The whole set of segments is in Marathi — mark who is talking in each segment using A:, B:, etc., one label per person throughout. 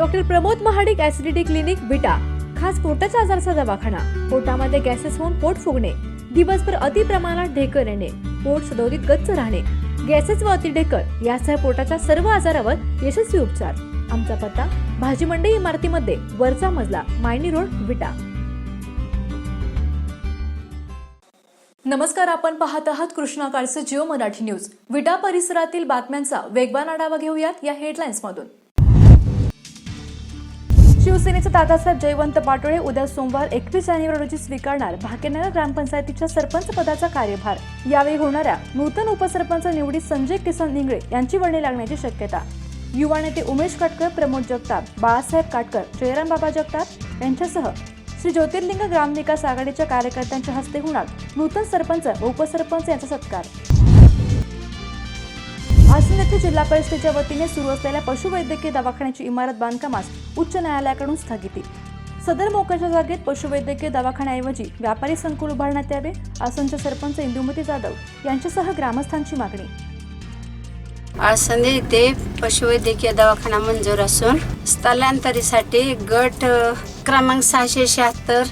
A: Doctor Pramod Mahadik acidity clinic बिटा. खास पोटाच्या आजारचा दवाखाना. पोटामध्ये गॅसेस होऊन पोट फुगणे. दिवसभर अति प्रमाणात ढेकर येणे. पोट सदोदित गच्च राहणे. गॅसेस व अतिढेकर यासह पोटाच्या सर्व आजारावर यशस्वी उपचार. आमचा पत्ता भाजी मंडई इमारतीमध्ये वरचा मजला मायनी रोड विटा नमस्कार आपण पाहत आहात कृष्णा काळचं जिओ मराठी न्यूज. विटा परिसरातील बातम्यांचा वेगवान आढावा घेऊयात या हेडलाईन्स मधून. शिवसेनेचे दादासाहेब जयवंत पाटोळे उद्या सोमवार एकवीस जानेवारी रोजी स्वीकारणार भाकेनगर ग्रामपंचायतीच्या सरपंच पदाचा कार्यभार. यावेळी होणाऱ्या नूतन उपसरपंच निवडीत संजय किसन निंगळे यांची वर्णी लागण्याची शक्यता. युवा नेते उमेश काटकर प्रमोद जगताप बाळासाहेब काटकर जयराम बाबा जगताप यांच्यासह श्री ज्योतिर्लिंग ग्रामविकास आघाडीच्या कार्यकर्त्यांच्या हस्ते होणार नूतन सरपंच व उपसरपंच यांचा सत्कार. आसन येथे जिल्हा परिषदेच्या वतीने सुरू असलेल्या पशुवैद्यकीय दवाखान्याची इमारत बांधकामास उच्च न्यायालयाकडून स्थगिती. सदर मोक्याच्या जागेत पशुवैद्यकीय दवाखान्याऐवजी व्यापारी संकुल उभारण्यात यावे आसनचे सरपंच इंदुमती जाधव यांच्यासह ग्रामस्थांची मागणी.
B: आसंदे येथे पशुवैद्यकीय दवाखाना मंजूर असून स्थलांतरीसाठी गट क्रमांक सहाशे शहात्तर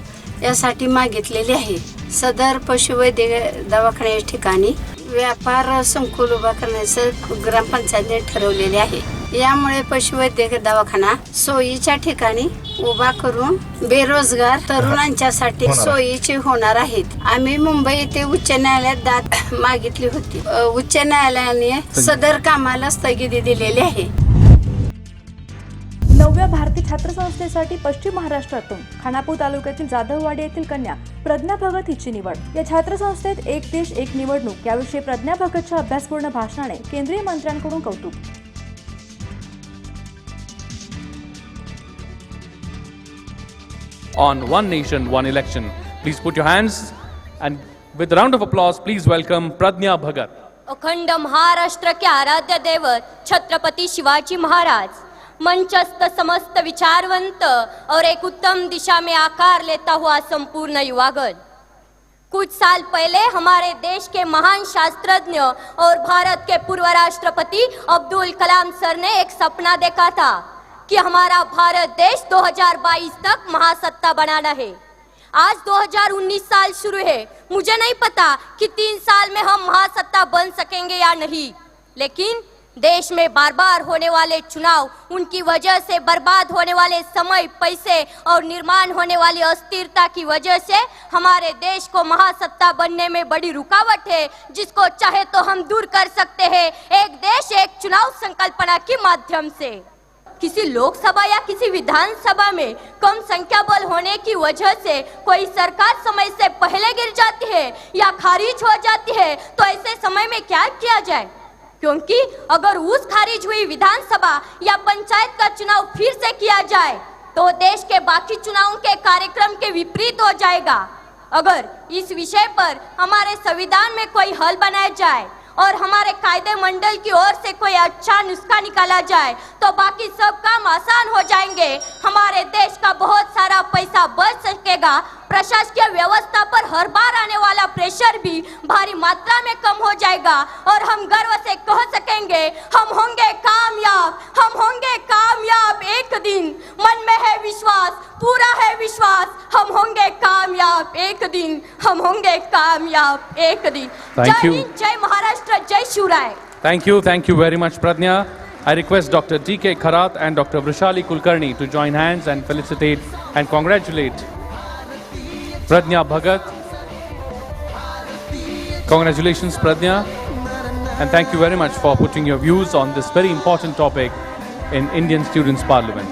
B: यासाठी मागितलेली आहे. सदर पशुवैद्यकीय दवाखान्या ठिकाणी व्यापार संकुल उभा करण्याचं ग्रामपंचायतीने ठरवलेले आहे. यामुळे पशुवैद्यकीय दवाखाना सोयीच्या ठिकाणी उभा करून बेरोजगार तरुणांच्यासाठी सोयीचे होणार आहेत. आम्ही मुंबई येथे उच्च न्यायालयात दाद मागितली होती. उच्च न्यायालयाने सदर कामाला स्थगिती दिलेली आहे.
A: नवव्या भारतीय छात्र संस्थेसाठी पश्चिम महाराष्ट्रातून खानापूर तालुक्यातील जाधववाडी येथील कन्या प्रज्ञा भगत हिची निवड या छात्र संस्थेत एक देश एक निवडणूक याविषयी प्रज्ञा भगतच्या अभ्यासपूर्ण भाषणाने केंद्रीय मंत्र्यांकडून कौतुक
C: on One Nation, One Election. Please put your hands and with a round of applause, please welcome Pradnya Bhagat.
D: अखंड महाराष्ट्र के आराध्य दैवत छत्रपति शिवाजी महाराज मंचस्थ समस्त विचारवंत और एक उत्तम दिशा में आकार लेता हुआ संपूर्ण युवागण कुछ साल पहले हमारे देश के महान शास्त्रज्ञ और भारत के पूर्व राष्ट्रपति अब्दुल कलाम सर ने एक सपना देखा था कि हमारा भारत देश 2022 तक महासत्ता बनाना है आज 2019 साल शुरू है मुझे नहीं पता कि तीन साल में हम महासत्ता बन सकेंगे या नहीं लेकिन देश में बार बार होने वाले चुनाव, उनकी वजह से बर्बाद होने वाले समय, पैसे और निर्माण होने वाली अस्थिरता की वजह से हमारे देश को महासत्ता बनने में बड़ी रुकावट है, जिसको चाहे तो हम दूर कर सकते हैं, एक देश, एक चुनाव संकल्पना के माध्यम से। किसी लोकसभा या किसी विधानसभा में कम संख्या बल होने की वजह से कोई सरकार समय से पहले गिर जाती है या खारिज हो जाती है तो ऐसे समय में क्या किया जाए? क्योंकि अगर उस खारिज हुई विधानसभा या पंचायत का चुनाव फिर से किया जाए तो देश के बाकी चुनावों के कार्यक्रम के विपरीत हो जाएगा। अगर इस विषय पर हमारे संविधान में कोई हल बनाया जाए और हमारे कायदे मंडल की ओर से कोई अच्छा नुस्खा निकाला जाए तो बाकी सब काम आसान हो जाएँगे। हमारे देश का बहुत सारा पैसा बच सकेगा। प्रशासकीय व्यवस्था पर हर बार आने वाला प्रेशर भी भारी मात्रा में कम हो जाएगा। और हम गर्व से कह सकेंगे, हम होंगे हम होंगे कामयाब एक दिन
C: Thank
D: जय
C: you.
D: हिंद जय महाराष्ट्र जय Shivray
C: Thank you, thank you very much, Pradnya. I request Dr. D.K. Kharat and Dr. Vrishali Kulkarni to join hands and felicitate and congratulate Pradnya Bhagat. Congratulations, Pradnya. And thank you very much for putting your views on this very important topic in Indian Students' Parliament.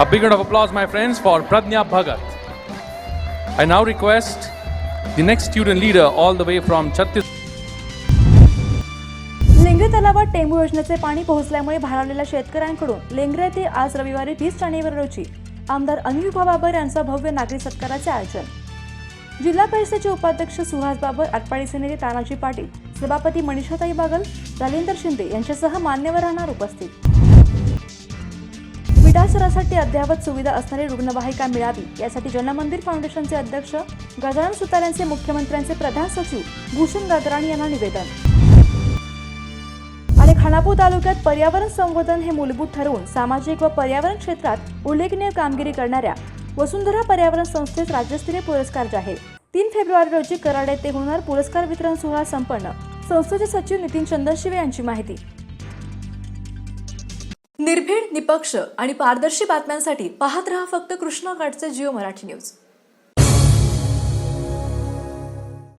C: A big round of applause, my friends, for Pradnya Bhagat. I now request the next student leader, all the way from Chhattisgarh.
A: Lengre तलावात टेंबू योजनेचे पाणी पोहोचल्यामुळे भारावलेल्या शेतकऱ्यांकडून लेंगरे येथे आज रविवारी वीस जानेवारी रोजी आमदार अनिल बाबर यांचा भव्य नागरी सत्काराचे आयोजन जिल्हा परिषदेचे उपाध्यक्ष सुहास बाबर आटपाडी सेनेचे तानाजी पाटील सभापती मनीषाताई बागल जालिंदर शिंदे यांच्यासह मान्यवर राहणार उपस्थित विटासरासाठी अद्ययावत सुविधा असणारी रुग्णवाहिका मिळावी यासाठी जनमंदिर फाउंडेशनचे अध्यक्ष गजानन सुतार यांचे मुख्यमंत्र्यांचे प्रधान सचिव भूषण गदराणी यांना निवेदन. आणि खानापूर तालुक्यात पर्यावरण संवर्धन हे मूलभूत ठरवून सामाजिक व पर्यावरण क्षेत्रात उल्लेखनीय कामगिरी करणाऱ्या वसुंधरा पर्यावरण संस्थेस राज्यस्तरीय पुरस्कार जाहीर. तीन फेब्रुवारी रोजी कराड येथे होणार पुरस्कार वितरण सोहळा संपन्न. संस्थेचे सचिव नितीन चंदनशिवे यांची माहिती. निर्भीड निपक्ष आणि पारदर्शी बातम्यांसाठी पाहत रहा फक्त कृष्णा घाटचे जिओ मराठी न्यूज.